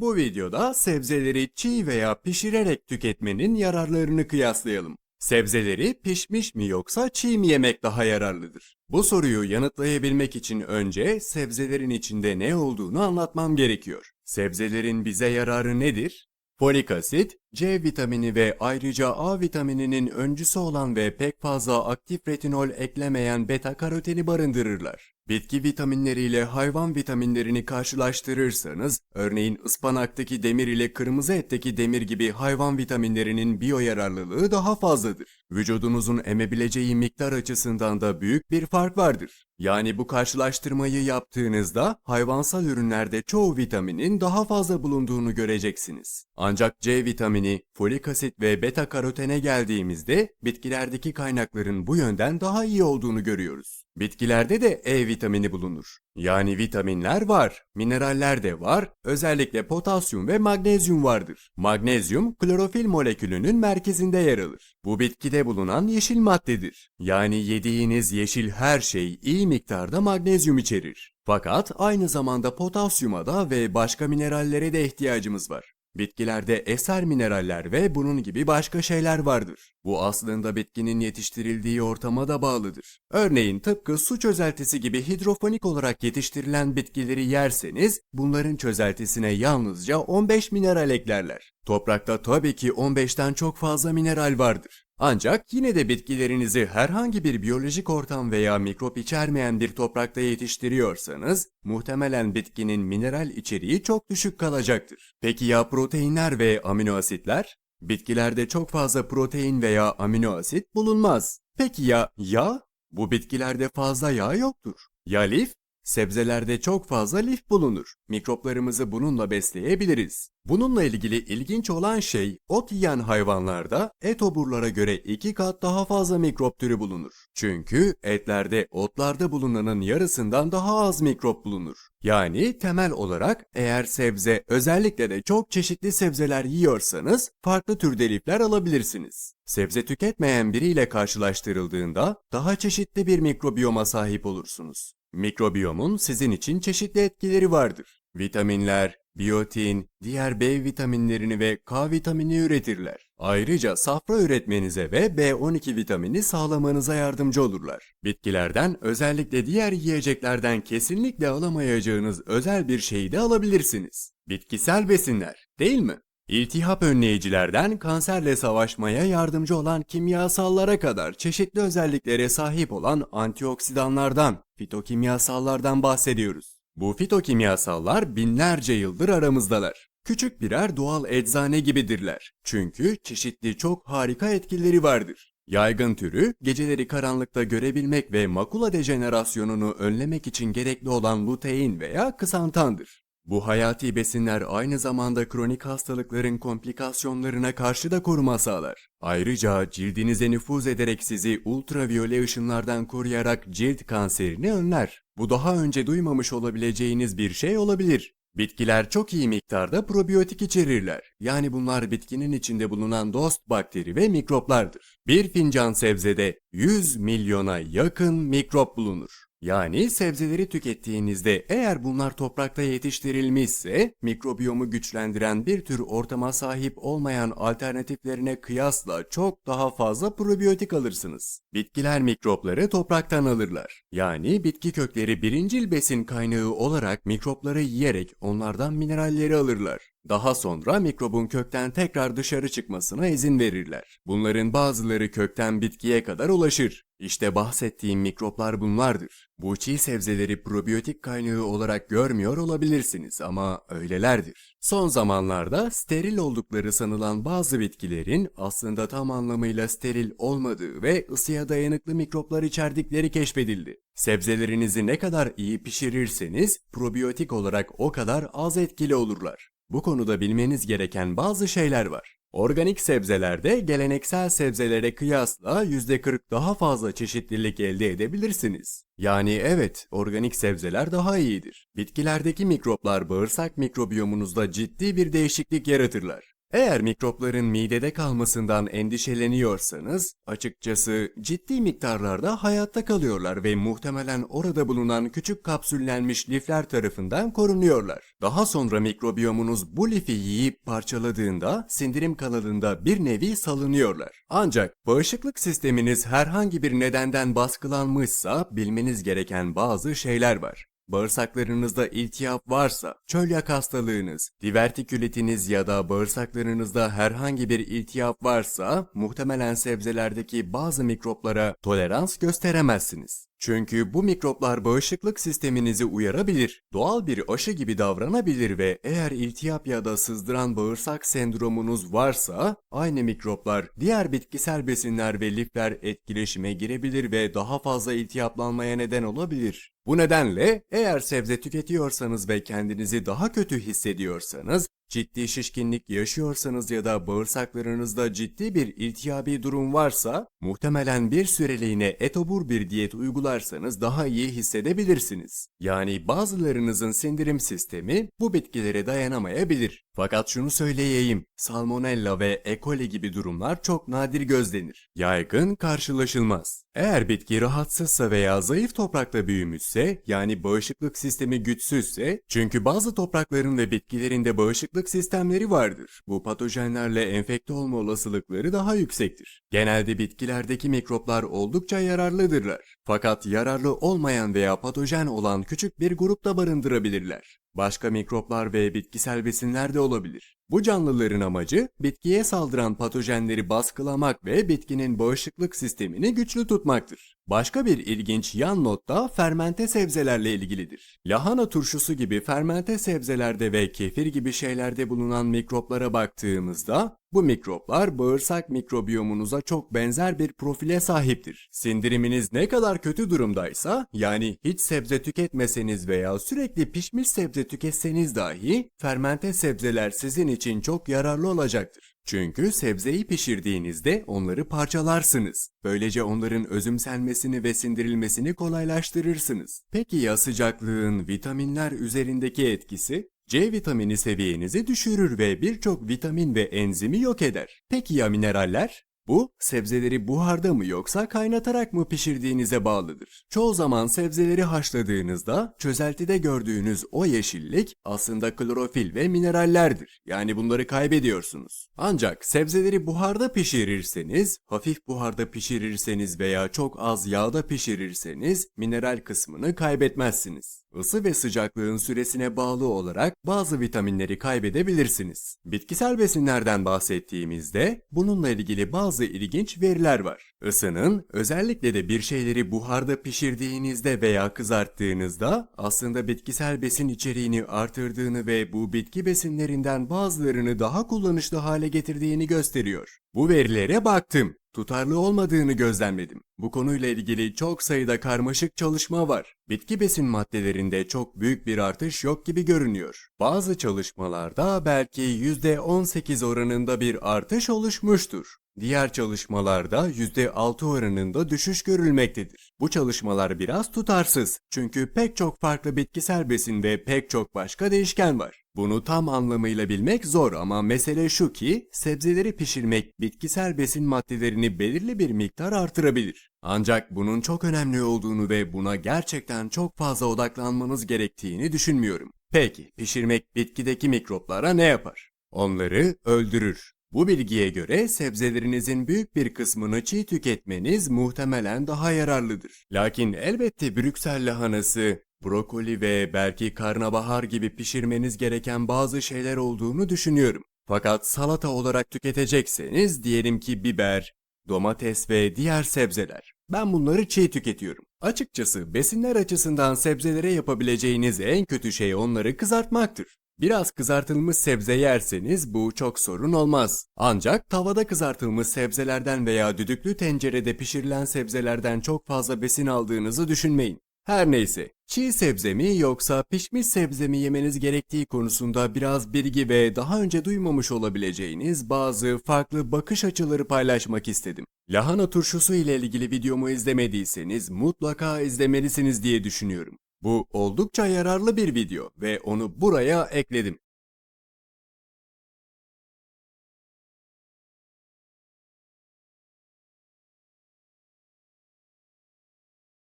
Bu videoda sebzeleri çiğ veya pişirerek tüketmenin yararlarını kıyaslayalım. Sebzeleri pişmiş mi yoksa çiğ mi yemek daha yararlıdır? Bu soruyu yanıtlayabilmek için önce sebzelerin içinde ne olduğunu anlatmam gerekiyor. Sebzelerin bize yararı nedir? Folik asit, C vitamini ve ayrıca A vitamininin öncüsü olan ve pek fazla aktif retinol eklemeyen beta karoteni barındırırlar. Bitki vitaminleriyle hayvan vitaminlerini karşılaştırırsanız, örneğin ıspanaktaki demir ile kırmızı etteki demir gibi hayvan vitaminlerinin biyoyararlılığı daha fazladır. Vücudunuzun emebileceği miktar açısından da büyük bir fark vardır. Yani bu karşılaştırmayı yaptığınızda hayvansal ürünlerde çoğu vitaminin daha fazla bulunduğunu göreceksiniz. Ancak C vitamini, folik asit ve beta karotene geldiğimizde bitkilerdeki kaynakların bu yönden daha iyi olduğunu görüyoruz. Bitkilerde de E vitamini bulunur. Yani vitaminler var, mineraller de var, özellikle potasyum ve magnezyum vardır. Magnezyum klorofil molekülünün merkezinde yer alır. Bu bitkide bulunan yeşil maddedir. Yani yediğiniz yeşil her şey iyi miktarda magnezyum içerir. Fakat aynı zamanda potasyuma da ve başka minerallere de ihtiyacımız var. Bitkilerde eser mineraller ve bunun gibi başka şeyler vardır. Bu aslında bitkinin yetiştirildiği ortama da bağlıdır. Örneğin tıpkı su çözeltisi gibi hidrofonik olarak yetiştirilen bitkileri yerseniz bunların çözeltisine yalnızca 15 mineral eklerler. Toprakta tabii ki 15'ten çok fazla mineral vardır. Ancak yine de bitkilerinizi herhangi bir biyolojik ortam veya mikrop içermeyen bir toprakta yetiştiriyorsanız muhtemelen bitkinin mineral içeriği çok düşük kalacaktır. Peki ya proteinler ve amino asitler? Bitkilerde çok fazla protein veya amino asit bulunmaz. Peki ya yağ? Bu bitkilerde fazla yağ yoktur. Ya lif? Sebzelerde çok fazla lif bulunur. Mikroplarımızı bununla besleyebiliriz. Bununla ilgili ilginç olan şey ot yiyen hayvanlarda et oburlara göre iki kat daha fazla mikrop türü bulunur. Çünkü etlerde otlarda bulunanın yarısından daha az mikrop bulunur. Yani temel olarak eğer sebze özellikle de çok çeşitli sebzeler yiyorsanız farklı türde lifler alabilirsiniz. Sebze tüketmeyen biriyle karşılaştırıldığında daha çeşitli bir mikrobiyoma sahip olursunuz. Mikrobiyomun sizin için çeşitli etkileri vardır. Vitaminler, biyotin, diğer B vitaminlerini ve K vitamini üretirler. Ayrıca safra üretmenize ve B12 vitamini sağlamanıza yardımcı olurlar. Bitkilerden özellikle diğer yiyeceklerden kesinlikle alamayacağınız özel bir şeyi de alabilirsiniz. Bitkisel besinler, değil mi? İltihap önleyicilerden kanserle savaşmaya yardımcı olan kimyasallara kadar çeşitli özelliklere sahip olan antioksidanlardan, fitokimyasallardan bahsediyoruz. Bu fitokimyasallar binlerce yıldır aramızdalar. Küçük birer doğal eczane gibidirler. Çünkü çeşitli çok harika etkileri vardır. Yaygın türü, geceleri karanlıkta görebilmek ve makula dejenerasyonunu önlemek için gerekli olan lutein veya ksantandır. Bu hayati besinler aynı zamanda kronik hastalıkların komplikasyonlarına karşı da koruma sağlar. Ayrıca cildinize nüfuz ederek sizi ultraviyole ışınlardan koruyarak cilt kanserini önler. Bu daha önce duymamış olabileceğiniz bir şey olabilir. Bitkiler çok iyi miktarda probiyotik içerirler. Yani bunlar bitkinin içinde bulunan dost bakteri ve mikroplardır. Bir fincan sebzede 100 milyona yakın mikrop bulunur. Yani sebzeleri tükettiğinizde eğer bunlar toprakta yetiştirilmişse mikrobiyomu güçlendiren bir tür ortama sahip olmayan alternatiflerine kıyasla çok daha fazla probiyotik alırsınız. Bitkiler mikropları topraktan alırlar. Yani bitki kökleri birincil besin kaynağı olarak mikropları yiyerek onlardan mineralleri alırlar. Daha sonra mikrobun kökten tekrar dışarı çıkmasına izin verirler. Bunların bazıları kökten bitkiye kadar ulaşır. İşte bahsettiğim mikroplar bunlardır. Bu çiğ sebzeleri probiyotik kaynağı olarak görmüyor olabilirsiniz ama öylelerdir. Son zamanlarda steril oldukları sanılan bazı bitkilerin aslında tam anlamıyla steril olmadığı ve ısıya dayanıklı mikroplar içerdikleri keşfedildi. Sebzelerinizi ne kadar iyi pişirirseniz probiyotik olarak o kadar az etkili olurlar. Bu konuda bilmeniz gereken bazı şeyler var. Organik sebzelerde geleneksel sebzelere kıyasla %40 daha fazla çeşitlilik elde edebilirsiniz. Yani evet, organik sebzeler daha iyidir. Bitkilerdeki mikroplar bağırsak mikrobiyomunuzda ciddi bir değişiklik yaratırlar. Eğer mikropların midede kalmasından endişeleniyorsanız, açıkçası ciddi miktarlarda hayatta kalıyorlar ve muhtemelen orada bulunan küçük kapsüllenmiş lifler tarafından korunuyorlar. Daha sonra mikrobiyomunuz bu lifi yiyip parçaladığında sindirim kanalında bir nevi salınıyorlar. Ancak bağışıklık sisteminiz herhangi bir nedenden baskılanmışsa bilmeniz gereken bazı şeyler var. Bağırsaklarınızda iltihap varsa, çölyak hastalığınız, divertikülitiniz ya da bağırsaklarınızda herhangi bir iltihap varsa muhtemelen sebzelerdeki bazı mikroplara tolerans gösteremezsiniz. Çünkü bu mikroplar bağışıklık sisteminizi uyarabilir, doğal bir aşı gibi davranabilir ve eğer iltihap ya da sızdıran bağırsak sendromunuz varsa aynı mikroplar diğer bitkisel besinler ve lifler etkileşime girebilir ve daha fazla iltihaplanmaya neden olabilir. Bu nedenle eğer sebze tüketiyorsanız ve kendinizi daha kötü hissediyorsanız, ciddi şişkinlik yaşıyorsanız ya da bağırsaklarınızda ciddi bir iltihabi durum varsa, muhtemelen bir süreliğine etobur bir diyet uygularsanız daha iyi hissedebilirsiniz. Yani bazılarınızın sindirim sistemi bu bitkilere dayanamayabilir. Fakat şunu söyleyeyim, salmonella ve E. coli gibi durumlar çok nadir gözlenir. Yaygın karşılaşılmaz. Eğer bitki rahatsızsa veya zayıf toprakta büyümüşse, yani bağışıklık sistemi güçsüzse, çünkü bazı toprakların ve bitkilerin de bağışıklık sistemleri vardır. Bu patojenlerle enfekte olma olasılıkları daha yüksektir. Genelde bitkilerdeki mikroplar oldukça yararlıdırlar. Fakat yararlı olmayan veya patojen olan küçük bir grupta barındırabilirler. Başka mikroplar ve bitkisel besinler de olabilir. Bu canlıların amacı bitkiye saldıran patojenleri baskılamak ve bitkinin bağışıklık sistemini güçlü tutmaktır. Başka bir ilginç yan not da fermente sebzelerle ilgilidir. Lahana turşusu gibi fermente sebzelerde ve kefir gibi şeylerde bulunan mikroplara baktığımızda bu mikroplar bağırsak mikrobiyomunuza çok benzer bir profile sahiptir. Sindiriminiz ne kadar kötü durumdaysa, yani hiç sebze tüketmeseniz veya sürekli pişmiş sebze tüketseniz dahi fermente sebzeler sizin için çok yararlı olacaktır. Çünkü sebzeyi pişirdiğinizde onları parçalarsınız. Böylece onların özümsenmesini ve sindirilmesini kolaylaştırırsınız. Peki ya sıcaklığın vitaminler üzerindeki etkisi? C vitamini seviyenizi düşürür ve birçok vitamin ve enzimi yok eder. Peki ya mineraller? Bu, sebzeleri buharda mı yoksa kaynatarak mı pişirdiğinize bağlıdır. Çoğu zaman sebzeleri haşladığınızda çözeltide gördüğünüz o yeşillik aslında klorofil ve minerallerdir. Yani bunları kaybediyorsunuz. Ancak sebzeleri buharda pişirirseniz, hafif buharda pişirirseniz veya çok az yağda pişirirseniz mineral kısmını kaybetmezsiniz. Isı ve sıcaklığın süresine bağlı olarak bazı vitaminleri kaybedebilirsiniz. Bitkisel besinlerden bahsettiğimizde bununla ilgili bazı ilginç veriler var. Isının özellikle de bir şeyleri buharda pişirdiğinizde veya kızarttığınızda aslında bitkisel besin içeriğini artırdığını ve bu bitki besinlerinden bazılarını daha kullanışlı hale getirdiğini gösteriyor. Bu verilere baktım tutarlı olmadığını gözlemledim. Bu konuyla ilgili çok sayıda karmaşık çalışma var. Bitki besin maddelerinde çok büyük bir artış yok gibi görünüyor. Bazı çalışmalarda belki %18 oranında bir artış oluşmuştur. Diğer çalışmalarda %6 oranında düşüş görülmektedir. Bu çalışmalar biraz tutarsız çünkü pek çok farklı bitkisel besin ve pek çok başka değişken var. Bunu tam anlamıyla bilmek zor ama mesele şu ki sebzeleri pişirmek bitkisel besin maddelerini belirli bir miktar artırabilir. Ancak bunun çok önemli olduğunu ve buna gerçekten çok fazla odaklanmanız gerektiğini düşünmüyorum. Peki pişirmek bitkideki mikroplara ne yapar? Onları öldürür. Bu bilgiye göre sebzelerinizin büyük bir kısmını çiğ tüketmeniz muhtemelen daha yararlıdır. Lakin elbette Brüksel lahanası, brokoli ve belki karnabahar gibi pişirmeniz gereken bazı şeyler olduğunu düşünüyorum. Fakat salata olarak tüketecekseniz diyelim ki biber, domates ve diğer sebzeler. Ben bunları çiğ tüketiyorum. Açıkçası besinler açısından sebzelere yapabileceğiniz en kötü şey onları kızartmaktır. Biraz kızartılmış sebze yerseniz bu çok sorun olmaz. Ancak tavada kızartılmış sebzelerden veya düdüklü tencerede pişirilen sebzelerden çok fazla besin aldığınızı düşünmeyin. Her neyse, çiğ sebze mi yoksa pişmiş sebze mi yemeniz gerektiği konusunda biraz bilgi ve daha önce duymamış olabileceğiniz bazı farklı bakış açıları paylaşmak istedim. Lahana turşusu ile ilgili videomu izlemediyseniz mutlaka izlemelisiniz diye düşünüyorum. Bu oldukça yararlı bir video ve onu buraya ekledim.